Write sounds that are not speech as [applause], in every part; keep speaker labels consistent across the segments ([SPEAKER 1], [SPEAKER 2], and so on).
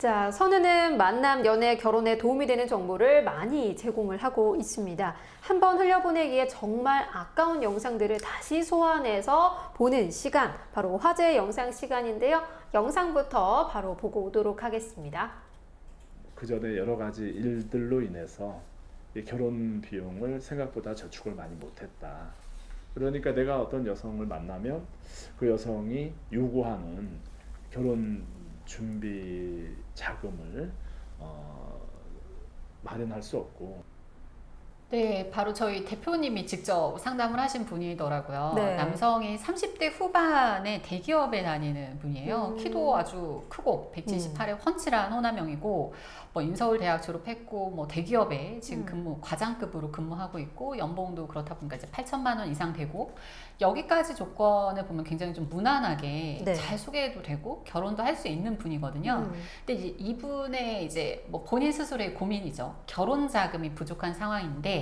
[SPEAKER 1] 자, 선우는 만남, 연애, 결혼에 도움이 되는 정보를 많이 제공을 하고 있습니다. 한 번 흘려보내기에 정말 아까운 영상들을 다시 소환해서 보는 시간, 바로 화제 영상 시간인데요. 영상부터 바로 보고 오도록 하겠습니다.
[SPEAKER 2] 그 전에 여러 가지 일들로 인해서 이 결혼 비용을 생각보다 저축을 많이 못했다. 그러니까 내가 어떤 여성을 만나면 그 여성이 요구하는 결혼 준비 자금을 어, 마련할 수 없고
[SPEAKER 3] 네, 바로 저희 대표님이 직접 상담을 하신 분이더라고요.
[SPEAKER 1] 네.
[SPEAKER 3] 남성이 30대 후반에 대기업에 다니는 분이에요.
[SPEAKER 1] 음.
[SPEAKER 3] 키도 아주 크고 178에 훤칠한 호남형이고 뭐 인서울 대학 졸업했고 뭐 대기업에 지금
[SPEAKER 1] 음.
[SPEAKER 3] 근무 과장급으로 근무하고 있고 연봉도 그렇다 보니까 이제 8천만 원 이상 되고 여기까지 조건을 보면 굉장히 좀 무난하게
[SPEAKER 1] 네.
[SPEAKER 3] 잘 소개해도 되고 결혼도 할 수 있는 분이거든요.
[SPEAKER 1] 음.
[SPEAKER 3] 근데 이제 이분의 이제 뭐 본인 스스로의 고민이죠. 결혼 자금이 부족한 상황인데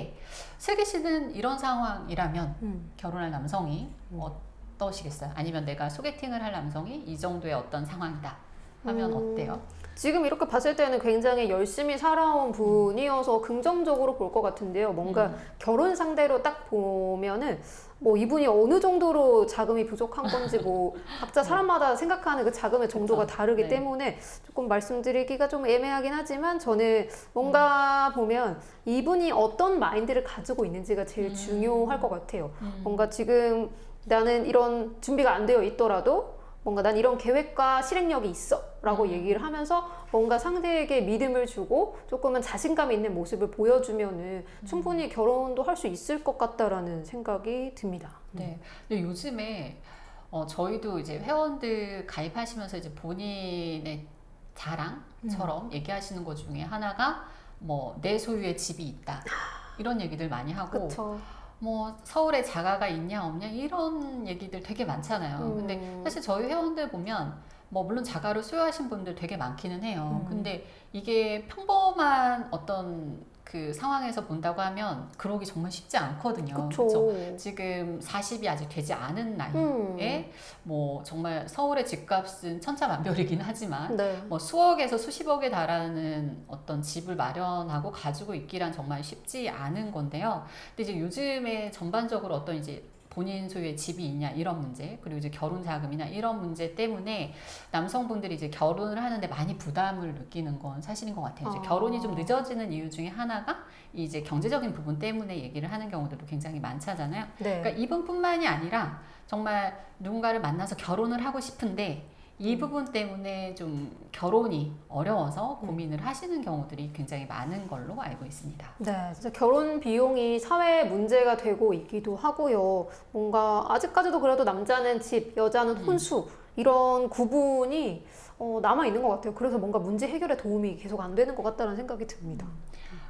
[SPEAKER 3] 슬기 씨는 이런 상황이라면
[SPEAKER 1] 음.
[SPEAKER 3] 결혼할 남성이
[SPEAKER 1] 음.
[SPEAKER 3] 어떠시겠어요? 아니면 내가 소개팅을 할 남성이 이 정도의 어떤 상황이다 하면
[SPEAKER 1] 음.
[SPEAKER 3] 어때요?
[SPEAKER 1] 지금 이렇게 봤을 때는 굉장히 열심히 살아온 분이어서 긍정적으로 볼 것 같은데요. 뭔가
[SPEAKER 3] 음.
[SPEAKER 1] 결혼 상대로 딱 보면은 뭐 이분이 어느 정도로 자금이 부족한 건지 뭐 [laughs] 각자 사람마다 생각하는 그 자금의 정도가
[SPEAKER 3] 그쵸.
[SPEAKER 1] 다르기
[SPEAKER 3] 네.
[SPEAKER 1] 때문에 조금 말씀드리기가 좀 애매하긴 하지만 저는 뭔가 보면 이분이 어떤 마인드를 가지고 있는지가 제일
[SPEAKER 3] 음.
[SPEAKER 1] 중요할 것 같아요.
[SPEAKER 3] 음.
[SPEAKER 1] 뭔가 지금 나는 이런 준비가 안 되어 있더라도 뭔가 난 이런 계획과 실행력이 있어 라고
[SPEAKER 3] 음.
[SPEAKER 1] 얘기를 하면서 뭔가 상대에게 믿음을 주고 조금은 자신감 있는 모습을 보여주면은
[SPEAKER 3] 음.
[SPEAKER 1] 충분히 결혼도 할 수 있을 것 같다라는 생각이 듭니다.
[SPEAKER 3] 네. 근데 요즘에 어, 저희도 이제 회원들 가입하시면서 이제 본인의 자랑처럼 얘기하시는 것 중에 하나가 뭐 내 소유의 집이 있다 이런 얘기들 많이 하고
[SPEAKER 1] 그쵸.
[SPEAKER 3] 뭐 서울에 자가가 있냐 없냐 이런 얘기들 되게 많잖아요.
[SPEAKER 1] 음.
[SPEAKER 3] 근데 사실 저희 회원들 보면 뭐 물론 자가를 소유하신 분들 되게 많기는 해요.
[SPEAKER 1] 음.
[SPEAKER 3] 근데 이게 평범한 어떤 그 상황에서 본다고 하면 그러기 정말 쉽지 않거든요.
[SPEAKER 1] 그쵸?
[SPEAKER 3] 지금 40이 아직 되지 않은 나이에
[SPEAKER 1] 음.
[SPEAKER 3] 뭐 정말 서울의 집값은 천차만별이긴 하지만
[SPEAKER 1] 네.
[SPEAKER 3] 뭐 수억에서 수십억에 달하는 어떤 집을 마련하고 가지고 있기란 정말 쉽지 않은 건데요. 근데 이제 요즘에 전반적으로 어떤 이제 본인 소유의 집이 있냐 이런 문제 그리고 이제 결혼 자금이나 이런 문제 때문에 남성분들이 이제 결혼을 하는데 많이 부담을 느끼는 건 사실인 것 같아요. 이제
[SPEAKER 1] 아.
[SPEAKER 3] 결혼이 좀 늦어지는 이유 중에 하나가 이제 경제적인 부분 때문에 얘기를 하는 경우들도 굉장히 많잖아요.
[SPEAKER 1] 네.
[SPEAKER 3] 그러니까 이분뿐만이 아니라 정말 누군가를 만나서 결혼을 하고 싶은데 이
[SPEAKER 1] 음.
[SPEAKER 3] 부분 때문에 좀 결혼이 어려워서
[SPEAKER 1] 음.
[SPEAKER 3] 고민을 하시는 경우들이 굉장히 많은 걸로 알고 있습니다.
[SPEAKER 1] 네, 진짜 결혼 비용이 사회 문제가 되고 있기도 하고요. 뭔가 아직까지도 그래도 남자는 집, 여자는
[SPEAKER 3] 음.
[SPEAKER 1] 혼수 이런 구분이 어, 남아 있는 것 같아요. 그래서 뭔가 문제 해결에 도움이 계속 안 되는 것 같다는 생각이 듭니다.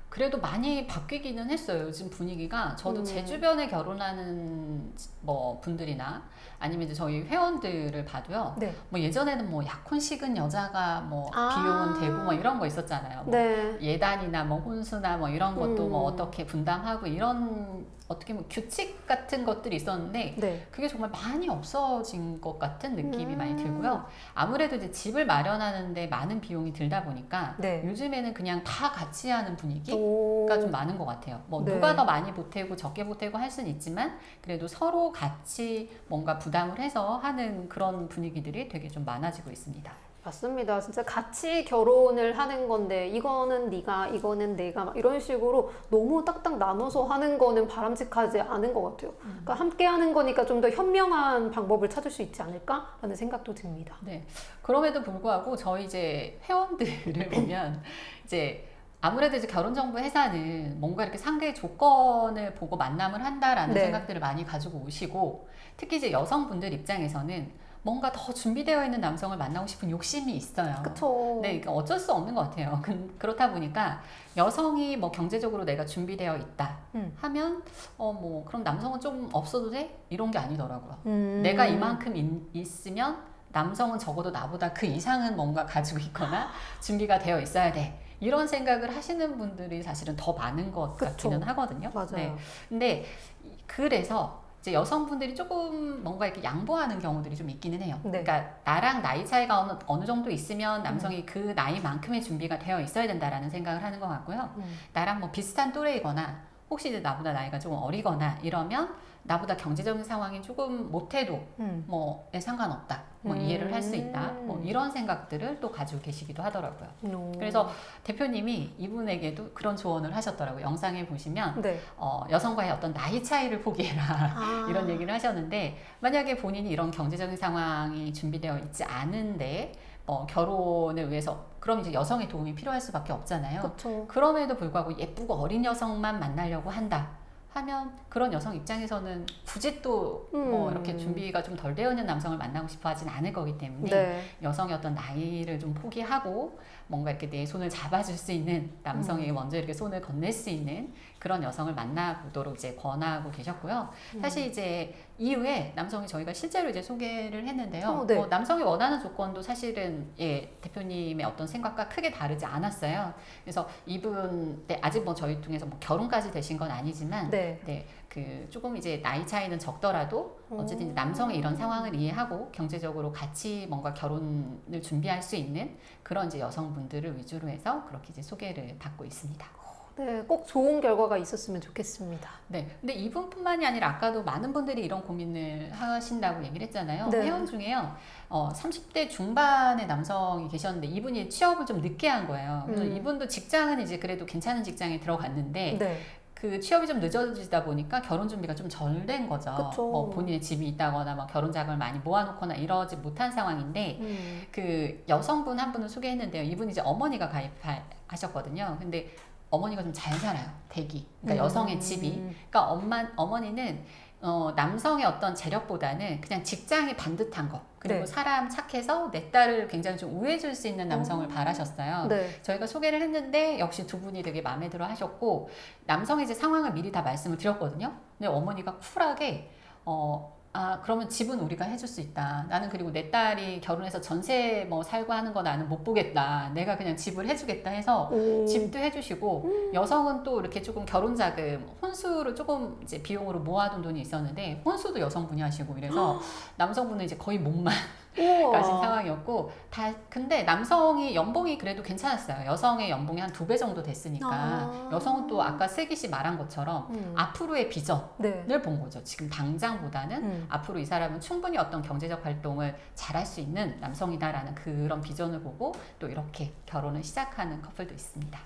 [SPEAKER 3] 그래도 많이 바뀌기는 했어요. 요즘 분위기가 저도
[SPEAKER 1] 음.
[SPEAKER 3] 제 주변에 결혼하는 뭐 분들이나 아니면 이제 저희 회원들을 봐도요.
[SPEAKER 1] 네,
[SPEAKER 3] 뭐 예전에는 뭐 약혼 식은 여자가 뭐
[SPEAKER 1] 아.
[SPEAKER 3] 비용은 되고 뭐 이런 거 있었잖아요. 뭐
[SPEAKER 1] 네,
[SPEAKER 3] 예단이나 뭐 혼수나 뭐 이런 것도
[SPEAKER 1] 음.
[SPEAKER 3] 뭐 어떻게 분담하고 이런 어떻게 뭐 규칙 같은 것들이 있었는데
[SPEAKER 1] 네,
[SPEAKER 3] 그게 정말 많이 없어진 것 같은 느낌이
[SPEAKER 1] 음.
[SPEAKER 3] 많이 들고요. 아무래도 이제 집을 마련하는데 많은 비용이 들다 보니까
[SPEAKER 1] 네.
[SPEAKER 3] 요즘에는 그냥 다 같이 하는 분위기가
[SPEAKER 1] 오,
[SPEAKER 3] 좀 많은 것 같아요. 뭐
[SPEAKER 1] 네.
[SPEAKER 3] 누가 더 많이 보태고 적게 보태고 할 수는 있지만 그래도 서로 같이 뭔가 부담을 해서 하는 그런 분위기들이 되게 좀 많아지고 있습니다.
[SPEAKER 1] 맞습니다. 진짜 같이 결혼을 하는 건데 이거는 네가, 이거는 내가 막 이런 식으로 너무 딱딱 나눠서 하는 거는 바람직하지 않은 것 같아요. 그러니까 함께 하는 거니까 좀 더 현명한 방법을 찾을 수 있지 않을까라는 생각도 듭니다.
[SPEAKER 3] 네. 그럼에도 불구하고 저희 이제 회원들을 [laughs] 보면 이제 아무래도 이제 결혼정보 회사는 뭔가 이렇게 상대의 조건을 보고 만남을 한다라는
[SPEAKER 1] 네.
[SPEAKER 3] 생각들을 많이 가지고 오시고 특히 이제 여성분들 입장에서는 뭔가 더 준비되어 있는 남성을 만나고 싶은 욕심이 있어요.
[SPEAKER 1] 그쵸.
[SPEAKER 3] 네, 그러니까 어쩔 수 없는 것 같아요. [laughs] 그- 그렇다 보니까 여성이 뭐 경제적으로 내가 준비되어 있다
[SPEAKER 1] 음.
[SPEAKER 3] 하면 어 뭐 그럼 남성은 좀 없어도 돼? 이런 게 아니더라고요.
[SPEAKER 1] 음.
[SPEAKER 3] 내가 이만큼 인- 있으면 남성은 적어도 나보다 그 이상은 뭔가 가지고 있거나 [laughs] 준비가 되어 있어야 돼. 이런 생각을 하시는 분들이 사실은 더 많은 것
[SPEAKER 1] 그쵸.
[SPEAKER 3] 같기는 하거든요.
[SPEAKER 1] 맞아요.
[SPEAKER 3] 네. 근데 이- 그래서 이제 여성분들이 조금 뭔가 이렇게 양보하는 경우들이 좀 있기는 해요.
[SPEAKER 1] 네.
[SPEAKER 3] 그러니까 나랑 나이 차이가 어느, 어느 정도 있으면 남성이 그 나이만큼의 준비가 되어 있어야 된다라는 생각을 하는 것 같고요.
[SPEAKER 1] 음.
[SPEAKER 3] 나랑 뭐 비슷한 또래이거나 혹시 이제 나보다 나이가 조금 어리거나 이러면 나보다 경제적인 상황이 조금 못해도
[SPEAKER 1] 음.
[SPEAKER 3] 뭐에 상관없다. 뭐
[SPEAKER 1] 음.
[SPEAKER 3] 이해를 할 수 있다. 뭐 이런 생각들을 또 가지고 계시기도 하더라고요.
[SPEAKER 1] 오.
[SPEAKER 3] 그래서 대표님이 이분에게도 그런 조언을 하셨더라고요. 영상에 보시면
[SPEAKER 1] 네.
[SPEAKER 3] 어, 여성과의 어떤 나이 차이를 포기해라.
[SPEAKER 1] 아. [laughs]
[SPEAKER 3] 이런 얘기를 하셨는데 만약에 본인이 이런 경제적인 상황이 준비되어 있지 않은데 어, 결혼을 위해서 그럼 이제 여성의 도움이 필요할 수밖에 없잖아요.
[SPEAKER 1] 그렇죠.
[SPEAKER 3] 그럼에도 불구하고 예쁘고 어린 여성만 만나려고 한다. 하면 그런 여성 입장에서는 굳이 또뭐
[SPEAKER 1] 음.
[SPEAKER 3] 이렇게 준비가 좀 덜 되어 있는 남성을 만나고 싶어 하진 않을 거기 때문에
[SPEAKER 1] 네.
[SPEAKER 3] 여성의 어떤 나이를 좀 포기하고 뭔가 이렇게 내 손을 잡아줄 수 있는 남성에게 먼저 이렇게 손을 건넬 수 있는 그런 여성을 만나보도록 이제 권하고 계셨고요.
[SPEAKER 1] 음.
[SPEAKER 3] 사실 이제 이후에 남성이 저희가 실제로 이제 소개를 했는데요.
[SPEAKER 1] 어, 네.
[SPEAKER 3] 뭐 남성이 원하는 조건도 사실은 예 대표님의 어떤 생각과 크게 다르지 않았어요. 그래서 이분 네, 아직 뭐 저희 중에서 뭐 결혼까지 되신 건 아니지만
[SPEAKER 1] 네.
[SPEAKER 3] 네, 그 조금 이제 나이 차이 는 적더라도 어쨌든
[SPEAKER 1] 오.
[SPEAKER 3] 남성의 이런 상황을 이해하고 경제적으로 같이 뭔가 결혼을 준비할 수 있는 그런 이제 여성분들을 위주로 해서 그렇게 이제 소개를 받고 있습니다.
[SPEAKER 1] 네, 꼭 좋은 결과가 있었으면 좋겠습니다.
[SPEAKER 3] 네, 근데 이분뿐만이 아니라 아까도 많은 분들이 이런 고민을 하신다고 얘기를 했잖아요.
[SPEAKER 1] 네.
[SPEAKER 3] 회원 중에요, 어, 30대 중반의 남성이 계셨는데 이분이 취업을 좀 늦게 한 거예요.
[SPEAKER 1] 음.
[SPEAKER 3] 이분도 직장은 이제 그래도 괜찮은 직장에 들어갔는데
[SPEAKER 1] 네.
[SPEAKER 3] 그 취업이 좀 늦어지다 보니까 결혼 준비가 좀 덜 된 거죠.
[SPEAKER 1] 그쵸.
[SPEAKER 3] 뭐 본인의 집이 있다거나 뭐 결혼 자금을 많이 모아놓거나 이러지 못한 상황인데
[SPEAKER 1] 음.
[SPEAKER 3] 그 여성분 한 분을 소개했는데요. 이분이 이제 어머니가 가입하셨거든요. 근데 어머니가 좀 잘 살아요. 대기. 그러니까 여성의
[SPEAKER 1] 음.
[SPEAKER 3] 집이. 그러니까 엄마 어머니는 어, 남성의 어떤 재력보다는 그냥 직장이 반듯한 거 그리고
[SPEAKER 1] 네.
[SPEAKER 3] 사람 착해서 내 딸을 굉장히 좀 우애해줄 수 있는 남성을
[SPEAKER 1] 어.
[SPEAKER 3] 바라셨어요.
[SPEAKER 1] 네.
[SPEAKER 3] 저희가 소개를 했는데 역시 두 분이 되게 마음에 들어 하셨고 남성의 이제 상황을 미리 다 말씀을 드렸거든요. 근데 어머니가 쿨하게 어, 아, 그러면 집은 우리가 해줄 수 있다. 나는 그리고 내 딸이 결혼해서 전세 뭐 살고 하는 거 나는 못 보겠다. 내가 그냥 집을 해주겠다 해서
[SPEAKER 1] 오.
[SPEAKER 3] 집도 해주시고 여성은 또 이렇게 조금 결혼 자금 혼수를 조금 이제 비용으로 모아둔 돈이 있었는데 혼수도 여성분이 하시고 이래서 남성분은 이제 거의 몸만 가신 상황이었고 다 근데 남성이 연봉이 그래도 괜찮았어요. 여성의 연봉이 한 두 배 정도 됐으니까
[SPEAKER 1] 아.
[SPEAKER 3] 여성은 또 아까 슬기 씨 말한 것처럼
[SPEAKER 1] 음.
[SPEAKER 3] 앞으로의 비전을
[SPEAKER 1] 네.
[SPEAKER 3] 본 거죠. 지금 당장보다는
[SPEAKER 1] 음.
[SPEAKER 3] 앞으로 이 사람은 충분히 어떤 경제적 활동을 잘할 수 있는 남성이다라는 그런 비전을 보고 또 이렇게 결혼을 시작하는 커플도 있습니다.